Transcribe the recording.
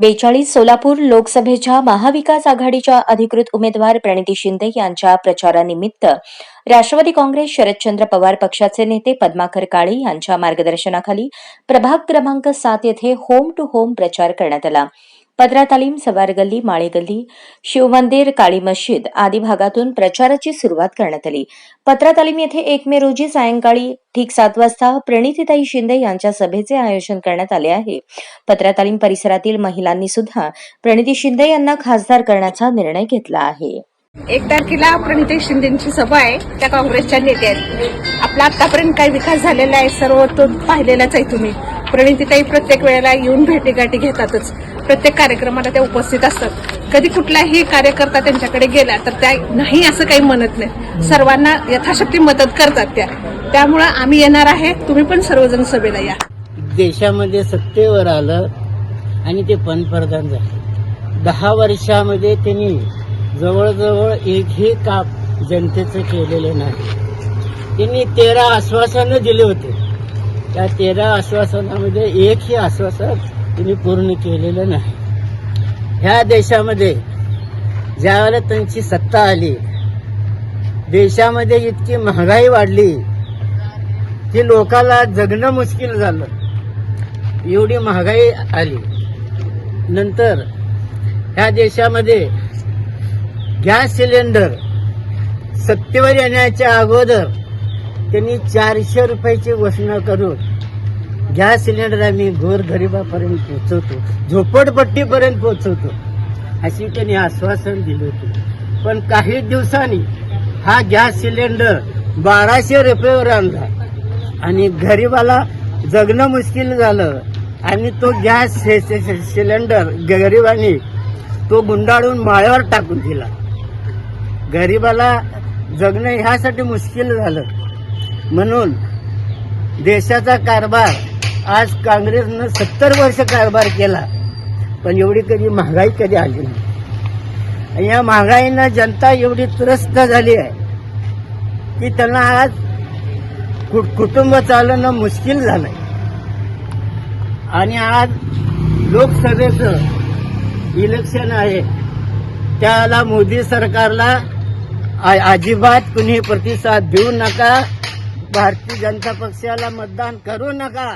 बेचाळीस सोलापूर लोकसभेच्या महाविकास आघाडीच्या अधिकृत उमेदवार प्रणिती शिंदे यांच्या प्रचारानिमित्त राष्ट्रवादी काँग्रेस शरदचंद्र पवार पक्षाचे नेते पद्माकर काळे यांच्या मार्गदर्शनाखाली प्रभाग क्रमांक सात येथे होम टू होम प्रचार करण्यात आला. पदरा तालीम सवार गल्ली माळी गल्ली शिवमंदिर काळी मस्जिद आदी भागातून प्रचाराची सुरुवात करण्यात आली. पत्रा तालीम येथे एक मे रोजी सायंकाळी ठीक सात वाजता प्रणितीताई शिंदे यांच्या सभेचे आयोजन करण्यात आले आहे. पत्रा तालीम परिसरातील महिलांनी सुद्धा प्रणिती शिंदे यांना खासदार करण्याचा निर्णय घेतला आहे. एक तारखेला प्रणिती शिंदेची सभा आहे. त्या काँग्रेसच्या नेत्या आपला आतापर्यंत काही विकास झालेला आहे सर्व तो पाहिलेलाच आहे तुम्ही. प्रणितीताई प्रत्येक वेळेला येऊन भेटीगाठी घेतातच. प्रत्येक कार्यक्रमाला त्या उपस्थित असतात. कधी कुठलाही कार्यकर्ता त्यांच्याकडे गेला तर त्या नाही असं काही म्हणत नाही सर्वांना यथाशक्ती मदत करतात त्या. त्यामुळं आम्ही येणार आहे. तुम्ही पण सर्वजण सभेला या. देशामध्ये सत्तेवर आलं आणि ते पंतप्रधान झाले. दहा वर्षामध्ये त्यांनी जवळजवळ एकही काम जनतेचं केलेलं नाही. त्यांनी तेरा आश्वासनं दिले होते. त्या तेरा आश्वासनामध्ये एकही आश्वासन तिने पूर्ण केलेलं नाही. ह्या देशामध्ये ज्यावेळेला त्यांची सत्ता आली देशामध्ये इतकी महागाई वाढली की लोकाला जगणं मुश्किल झालं. एवढी महागाई आली. नंतर ह्या देशामध्ये गॅस सिलेंडर सत्तेवर येण्याच्या अगोदर त्यांनी चारशे रुपयाची घोषणा करून गॅस सिलेंडर आम्ही गोरगरिबापर्यंत पोहोचवतो झोपडपट्टीपर्यंत पोहोचवतो अशी त्यांनी आश्वासन दिलं होतं. पण काही दिवसांनी हा गॅस सिलेंडर बाराशे रुपयावर आणला आणि गरिबाला जगणं मुश्किल झालं आणि तो गॅस सिलेंडर गरिबांनी तो गुंडाळून माळ्यावर टाकून दिला. गरिबाला जगणं ह्यासाठी मुश्किल झालं. म्हणून देशाचा कारभार आज काँग्रेसनं सत्तर वर्ष कारभार केला पण एवढी कधी महागाई कधी आली नाही. या महागाईनं जनता एवढी त्रस्त झाली आहे की त्यांना आज कु- कुटुंब चालवणं मुश्किल झालंय. आणि आज लोकसभेचं इलेक्शन आहे त्याला मोदी सरकारला आ- अजिबात कुणी प्रतिसाद देऊ नका भारतीय जनता पक्षाला मतदान करू नका.